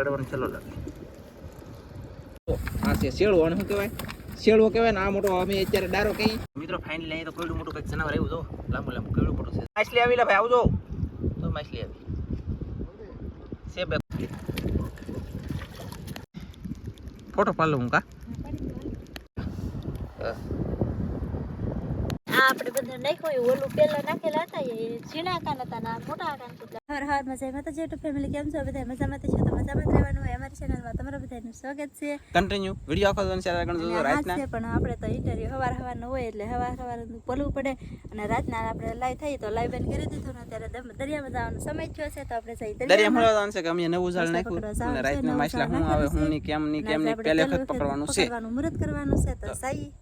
કડવાનો છેલ્લો લાગે આ છે શેળવો અને શું કહેવાય? શેળવો કહેવાય ને આ મોટો અમે અત્યારે ડારો કઈ મિત્રો ફાઇનલી અહીં તો કોયડું મોટું કંઈક જનાવર આવ્યું જો. લાંબુ લાંબુ કોયડું મોટું છે. માછલી આવી લે ભાઈ આવજો. તો માછલી આવી. છે બે. ફોટો પાડલો હું કા? આપણે બધા નાખ્યું હોય ઓલું પેલા નાખેલા હતા એ ઝીણા કાન હતા ના મોટા કાન હતા હર હર મજા માતા જેટુ ફેમિલી કેમ છો? બધા મજામાં છો? તો મજામાં રહેવાનું હોય અમારી ચેનલમાં તમારા બધાનું સ્વાગત છે. કન્ટિન્યુ વીડિયો આખો જોઈને શેર કરજો રાતના. છે પણ આપણે તો ઇન્ટરવ્યુ હવાર હવારનું હોય એટલે હવાર હવાર બોલવું પડે. અને રાતના આપણે લાઈવ થઈ તો લાઈવ બંધ કરી દીધું ને અત્યારે દરિયામાં જવાનો સમય થયો છે તો આપણે જઈ દરિયા દરિયામાં મળવાનું છે કે અમે નવું જાળ નાખ્યું અને રાતના માછલા શું આવે શું નહીં કેમ નહીં કેમ નહીં પહેલે વખત પકડવાનું છે. પકડવાનું મુહૂર્ત કરવાનું છે તો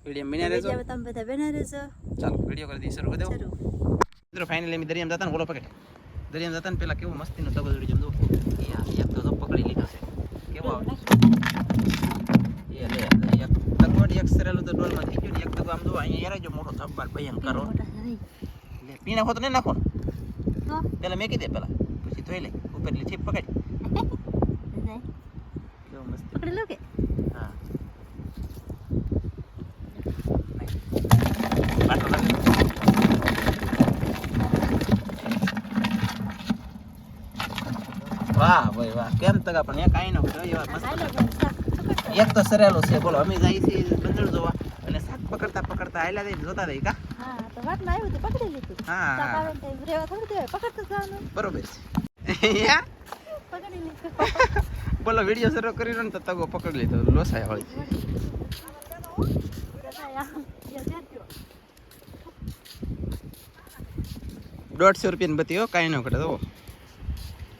વીડિયો રહેજો. તમે બધા બના રહેજો. ચાલો વીડિયો કરી દઈએ શરૂ કરી દઉં. મિત્રો ફાઇનલી અમે દરિયામાં જતા ને બોલો પકડે. દરિયામાં જતા ને પેલા કેવું મસ્તીનો તગો જોડી જમજો એ એક તો પકડી લીધો છે. કેવો આવે એ લે એક તગો ને એક સરેલું તો ડોલમાં થઈ ગયું ને એક તગો આમ જો અહીંયા યાર મોટો થપ્પાર ભયંકર લે પીણા હો તો નહીં નાખો પેલા મેકી દે પેલા પછી ધોઈ લે ઉપરલી છીપ પકડ જાય. કેવો મસ્ત પકડી લો કે હા બાટલો લાગે. કેમ તગા પણ એક આઈ નો એવા મસ્ત. એક તો સરેલો છે બોલો અમે જઈએ છીએ બંદર જોવા અને શાક પકડતા પકડતા આયલા દઈ જોતા રહી કા? હા તો વાતમાં આવ્યું તો પકડી લીધું. હા, હા. આવે ને તો એમ રેવા થોડું દેવાય પકડતું જવાનું. બરોબર છે. પકડી લીધું. બોલો વીડિયો શરૂ કર્યો ને તો તગો પકડી લીધો લોસાય હોય છે. દોઢસો રૂપિયાની બતી હો કાંઈ ન ઘટે તો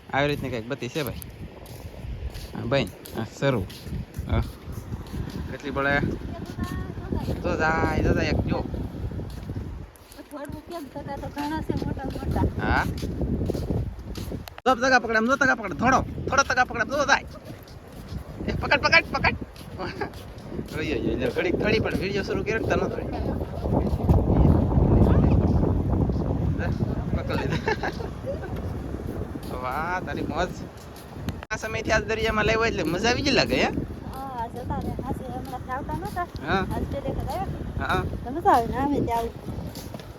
આવી રીતની કંઈક બતી છે ભાઈ? હા ભાઈ હા શરૂ. કેટલી પડે? તો જાય તો જાય એક જો. હા. તો તગા પકડે જો તગા પકડે થોડો થોડો તગા પકડે જો જાય પકડ પકડ પકડ. ઘડીક થોડી પણ વીડિયો શરૂ કર્યો તનો થોડી પકડી લીધા વાહ તારી મોજ. આ સમયથી આજ દરિયામાં લેવો એટલે મજા આવી જ લાગે હે? હા હા હા.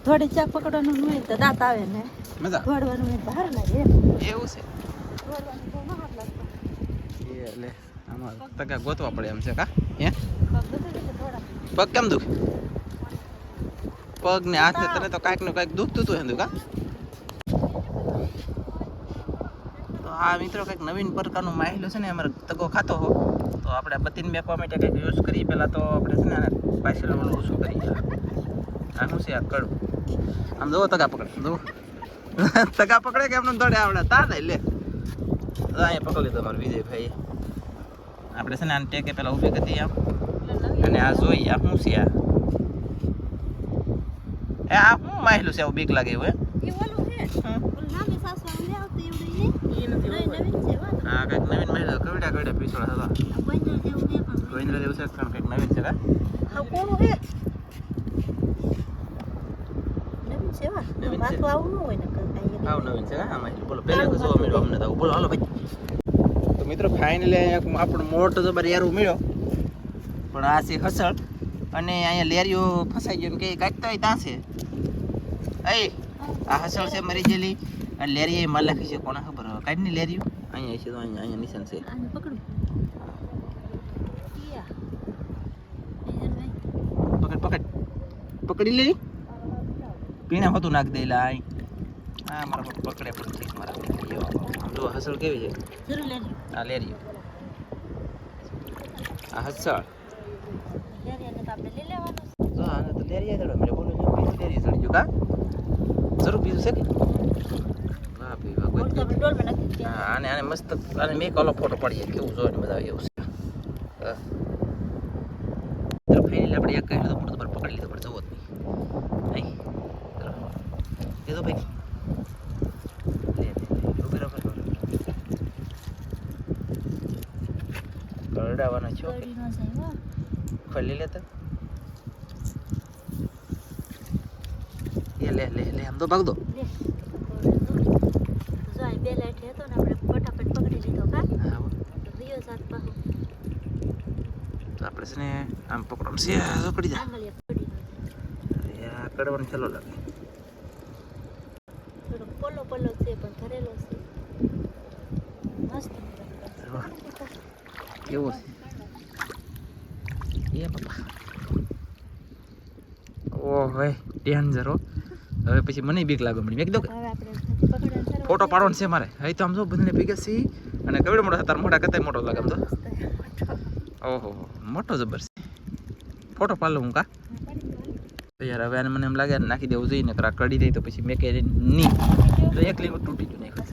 થોડી ચાક પકડવાનું હોય તો દાંત આવે ને. મજા. ઘોડવાનું હોય બહાર લાગે એવું છે. ઘોડવાનું બહુ ના હાથ લાગતો. એ લે આમાં તગા ગોતવા પડે એમ છે કા? હે? પગ કેમ દુખે? પગ ને હાથ ને તને તો કાંઈકનું કાંઈક દુખતું હતું એમ કા? આ મિત્રો, કંઈક નવીન પ્રકારનું માહિલું છે ને અમારે તગો ખાતો હો. તો આપણે બત્તીને મેકવા માટે કંઈક યુઝ કરીએ. પહેલાં તો આપણે છે ને આને પાછળ ઓલું ઓછું કરીએ. આ શું છે આ કડું આમ જુઓ તગા પકડે. જુઓ તગા પકડે કે એમને દોડે આવડે? તા નહીં લે. અહીંયા પકડી લીધો અમારો વિજયભાઈ આપણે છે ને આને ટેકે પહેલાં ઊભી કરી આમ. અને આ જોઈ, આ શું છે આ? એ આ શું માહિલું છે? આવું બીક લાગે એવું એ ઓલું છે હે હા કંઈક નવીન માહેલું કવડા કવડા પીછોડા હતા ગોવિંદ્ર દેવ છે પણ નવીન છે કા આ કોનું છે વા માથું આવું ન હોય ને નવીન છે આમાં બોલો પહેલા કશું મળ્યો અમને તો બોલો ભાઈ તો મિત્રો ફાઇનલી આપણો મોટો જબર યારું મળ્યો પણ આ છે હસળ અને અહીંયા લેરીઓ ફસાઈ ગયો કે કાંઈક તો અહીં ત્યાં છે એ આ હસળ છે મરી ગયેલી. અને લેરી એ લખી છે કોને ખબર હવે કાંઈ નહીં લેરીઓ? અહીંયા છે તો અહીંયા અહીંયા નિશાન છે. પકડું. પકડ પકડ. પકડી લે. પીણા હોતું નાખ દે લા અહીં હા મારા પકડે પણ છે મારા. જો હસળ કેવી છે. આ લેરીઓ. આ હસળ લેરી તો આપણે લઈ લેવાનું તો આને તો લેરી ચડવા મળે બોલું લેરી ગયું કા? જરૂર બીજું છે કે? અને આને આને મસ્ત આને મેં કલો ફોટો પડીએ કેવું જોઈને મજા આવે એવું છે. ફાઇનલી આપણે એક કહી લીધો મોટો તમારે પકડી લીધો પણ જવો જ નહીં લીધો ભાઈ. કરડાવાના છો ન ખોલી લે તો એ લે લે લે આમ તો ભાગ દો. જો અહીં બે લાઈટ હતો ને આપણે ફટાફટ પકડી લીધો કા? હા તો આપણે છે ને આમ પકડો. છે જો. પડી. અરે આ કડવાનો છેલ્લો લાગે. થોડો પોલો પોલો છે પણ ભરેલો છે. મસ્ત. કેવો છે? એ બાપા. ઓ ભાઈ ડેન્જર હો. હવે પછી મને બીક લાગે મને. એક દો કે હવે આપણે નથી પકડવાનું શરૂ ફોટો પાડવાનો છે મારે. હવે તો આમ જો બધાને ભેગા સી અને કેવડો મોટો તાર મોટા કરતા મોટો લાગે આમ તો. ઓહો મોટો જબર છે. ફોટો પાડલો હું કા. તો યાર હવે આને મને એમ લાગે નાખી દેવું જોઈએ ને કરા કડી દઈ તો પછી મેં કે નહીં તો એક લીંબુ તૂટી ગયું નહીં કરી.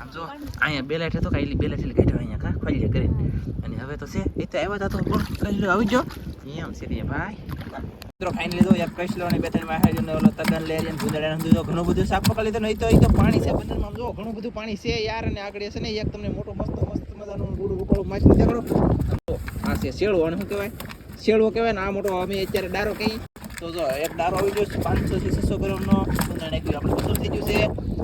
આમ જો અહીંયા બે લાઈટ હતો કાંઈ બે લાઈટ કાઢ્યો અહીંયા કા ખોલી કરીને અને હવે તો છે એ તો આવ્યા હતા તો કહી આવી જો એમ છે ભાઈ. મિત્રો ફાઇનલી લીધો, એક લો અને બે ત્રણમાં ને ઓલો તગન લે અને ગુંદડા ને જો ઘણું બધું સાફ પકડી લીધો, નહીં તો એ તો પાણી છે, બંદરમાં જો ઘણું બધું પાણી છે યાર, અને આગળ છે ને, એક તમને મોટો મસ્ત મસ્ત મજાનું ગુડું ઉપર માછલી દેખાડો. આ છે શેળો અને શું કહેવાય? શેળો કહેવાય ને, આ મોટો, અમે અત્યારે ડારો કહી તો જો, એક ડારો આવી ગયો છે, પાંચસો થી છસો ગ્રામનો. ગુંદા નાખ્યું આપણે પસંદ થઈ ગયું છે.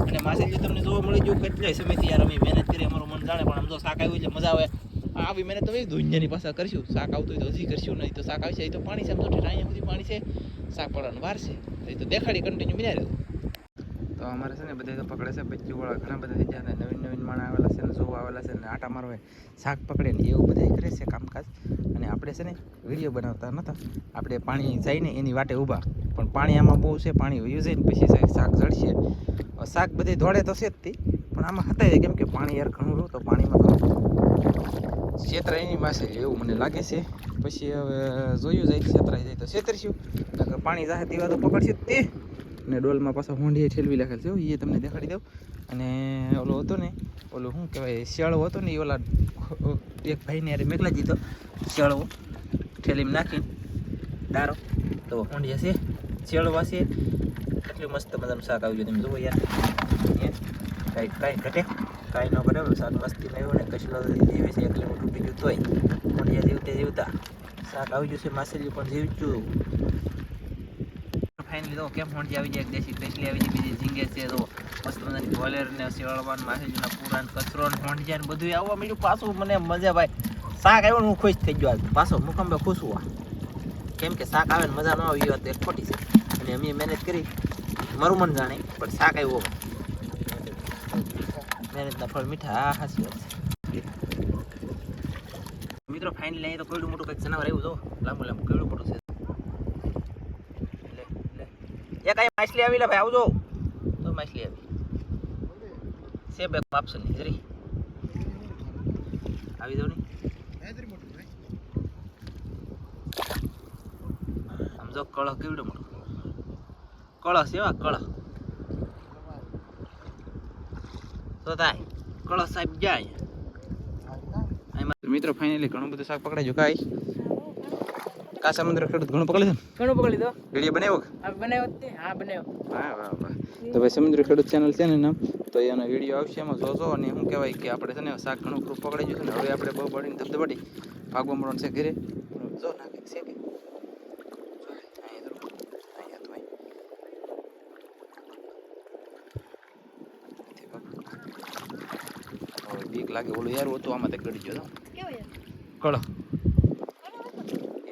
અને માછલી તમને જોવા મળી ગયું, કેટલાય સમયથી યાર અમે મહેનત કરી, અમારું મન જાણે, પણ આમ તો શાક આવ્યું એટલે મજા આવે. આવી મહેનત તો ધુંજાની પાસે કરશું. શાક આવતું હોય તો હજી કરશું, નહીં તો શાક આવશે એ તો પાણી છે, આમ તો અહીંયા સુધી પાણી છે. શાક પડવાનું વાર છે. એ તો દેખાડી કન્ટિન્યુ બિના રહ્યું તો અમારે છે ને બધા તો પકડે છે બચ્ચું ઘણા બધા થઈ જાય નવીન નવીન માણા આવેલા છે ને જોવા આવેલા છે ને આટા મારવા શાક પકડે ને એવું બધા કરે છે કામકાજ. અને આપણે છે ને વીડિયો બનાવતા નહોતા આપણે પાણી જઈને એની વાટે ઊભા. પણ પાણી આમાં બહુ છે, પાણી વયું જાય ને પછી શાક- ઝડશે શાક બધી દોડે તો છે જ તે. પણ આમાં હતા કેમ કે પાણી યાર ઘણું રહ્યું તો પાણીમાં તો છેતરાઈની પાસે એવું મને લાગે છે. પછી હવે જોયું જાય છેતરાઈ જાય તો છેતરશું નકર પાણી જાહે તેવા તો પકડશે તે. ને ડોલમાં પાછા હોંડીએ ઠેલવી લખેલ છે એ તમને દેખાડી દઉં. અને ઓલો હતો ને, ઓલો શું કહેવાય, શિયાળો હતો ને એ ઓલા એક ભાઈને યારે મેઘલા દીધો, શિયાળો ઠેલીમાં નાખીને ડારો તો હોંડી છે શિયાળવા છે એટલું મસ્ત મજાનું શાક આવી ગયું તમે જુઓ યાર? કાંઈ કાંઈ ઘટે. કાંઈ ન કરે શાક મસ્તી લાવ્યો ને કચલો જીવે છે એટલે હું તૂટી ગયું તોય મોડિયા જીવતે જીવતા. શાક આવી ગયું છે માછલી પણ જીવચું ફાઇનલી તો કેમ હોંડી આવી જાય, એક દેશી કચલી આવી જાય, બીજી ઝીંગે છે તો મસ્ત મજાની ગોલેર ને શેવાળવાન માછલીના પૂરાન કચરો ને હોંડિયા ને બધું આવવા મળ્યું પાછું મને મજા ભાઈ, શાક આવ્યું હું ખુશ થઈ ગયો આજ. પાછો મુકંબે ખુશ હોવા. કેમ કે શાક આવે ને મજા ન આવી વાત એક ખોટી છે. અને અમે મહેનત કરી. મારું મન જાણે, પણ શાક આવ્યું મહેનતના ફળ મીઠા, આ હાસી વાત મિત્રો ફાઇનલી અહીં તો કોયડું મોટું કંઈક જનાવર આવ્યું, જો, લાંબુ લાંબુ, કોયડું મોટું છે. એ કઈ માછલી આવી લે ભાઈ, આવજો. તો માછલી આવી. છે બે આપશે નહીં જરી. આવી જાવ ને. આમ જો કળ કેવડો મોટો. કળ છે એવા કળ તો થાય. કળ સાહેબ જાય. મિત્રો ફાઇનલી ઘણું બધું શાક પકડાઈ જો કાઈ? કા સમુદ્ર ખેડૂત ઘણું પકડી દો ઘણું પકડી દો. વીડિયો બનાવ્યો હા બનાવ્યો તે હા બનાવ્યો. હા વાહ વાહ. તો ભાઈ સમુદ્ર ખેડૂત ચેનલ છે ને નામ તો એનો વીડિયો આવશે એમાં જોજો અને શું કહેવાય કે આપણે છે ને શાક ઘણું ખરું પકડાઈ ગયું છે ને હવે આપણે બહુ બળીને ધબધબાટી ભાગવા મળવાનું છે ઘરે. જો નાખે છે કે જો, અહીંયા ધરો. અહીંયા તો અહીં. તે બાપુ. હવે બીક લાગે. ઓલું યાર હતું આમાં તે ગળી ગયો કળો.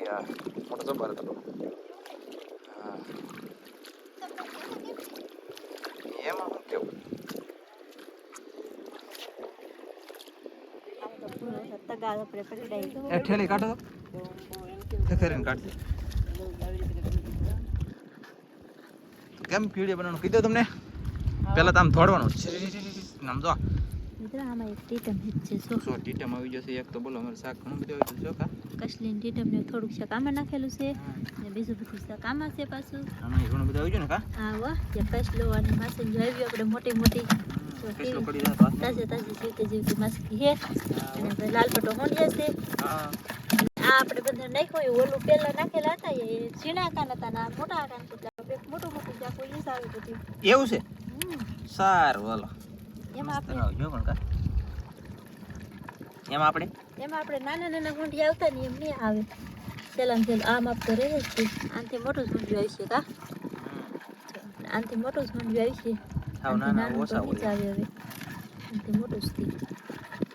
યા મોટો જબર હતો. હા. એમાં શું કેવું? ઠેલી કાઢો કાઢ કેમ પીડીઓ બનાવવાનું કીધું તમને? પહેલા તો આમ થોડવાનું આમ જો. મિત્રો આમાં એક ટીટમ હિટ છે જો સો ટીટમ આવી જશે? એક તો બોલો અમારે શાક ઘણું બધું આવી જશે કા? કસલીન ટીટમ ને થોડુંક શાક આમાં નાખેલું છે. ને બીજું બધું શાક આમાં છે પાછું. આમાં ઘણું બધું આવી ગયું ને કા? આ વાહ જે કસલો અને માસન જો આવી આપણે મોટી મોટી. તાજે તાજે જીવતી જીવતી માસકી હે અને લાલ પટો હોંડિયા છે. આ આપણે બધા નાખ્યું ઓલું પેલા નાખેલા હતા એ ઝીણા કાન હતા ના મોટા કાન મોટું મોટું જાક બધું. એવું છે? સારું હાલો. એમાં આપણે પણ કા એમાં આપણે? એમાં આપણે નાના નાના ગુંડિયા આવતા ને એમ નહીં આવે. પેલા ને પેલા આમ આપતો રહે છે. આનથી મોટું જ ગુંડિયું આવી છે કા? આનથી મોટું જ આવી છે. હાવ નાના ઓછા હોય. આવે હવે. આનથી મોટું જ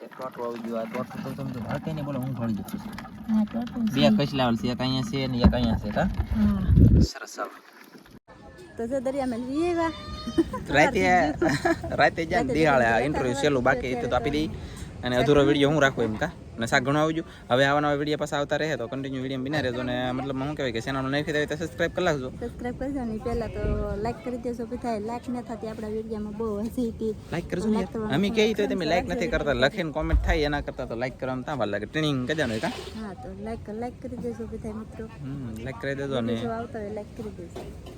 એક ટોટું આવી ગયું. આ ટોટું તો તમે કઈ નહીં બોલો હું ભાળી છું. બે કઈ લાવેલ છે? એક અહીંયા છે ને એક અહીંયા છે કા? સરસ ચાલો. તો જો દરિયા મેં એવા રાતે રાતે જ્યાં દિહાળે ઇન્ટરવ્યુ છેલ્લું બાકી તો આપી દઈ અને અધૂરો વીડિયો હું રાખું એમ કા? અને શાક ઘણું આવજો. હવે આવા નવા વીડિયો પાછા આવતા રહે તો કન્ટિન્યુ વીડિયો બિના રહેજો. અને મતલબ હું કહેવાય કે ચેનલ નહીં થાય તો સબસ્ક્રાઈબ કરી લાગજો સબસ્ક્રાઇબ કરજો ને પહેલા તો લાઈક કરી દેજો. બધા લાઈક ન થતી આપણા વિડીયોમાં બહુ હસી હતી. લાઈક કરજો ને અમે કહી તો તમે લાઈક નથી કરતા. લખીને કોમેન્ટ થાય એના કરતા તો લાઈક કરવામાં ત્યાં વાર લાગે. ટ્રેનિંગ કરી દેવાનું કા? હા તો લાઈક લાઈક કરી દેજો. બધા મિત્રો. હમ લાઈક કરી દેજો ને. આવતા હોય લાઈક કરી દેજો.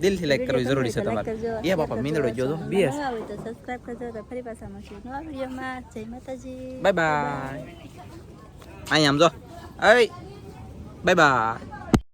દિલથી લાઈક કરવી જરૂરી છે તમારે એ બાપા મીંદડો જોજો બે તો સબસ્ક્રાઇબ કરજો તો ફરી પાછા મળશું નવા વિડીયોમાં જય માતાજી બાય બાય અહીંયા આમ જો બાય બાય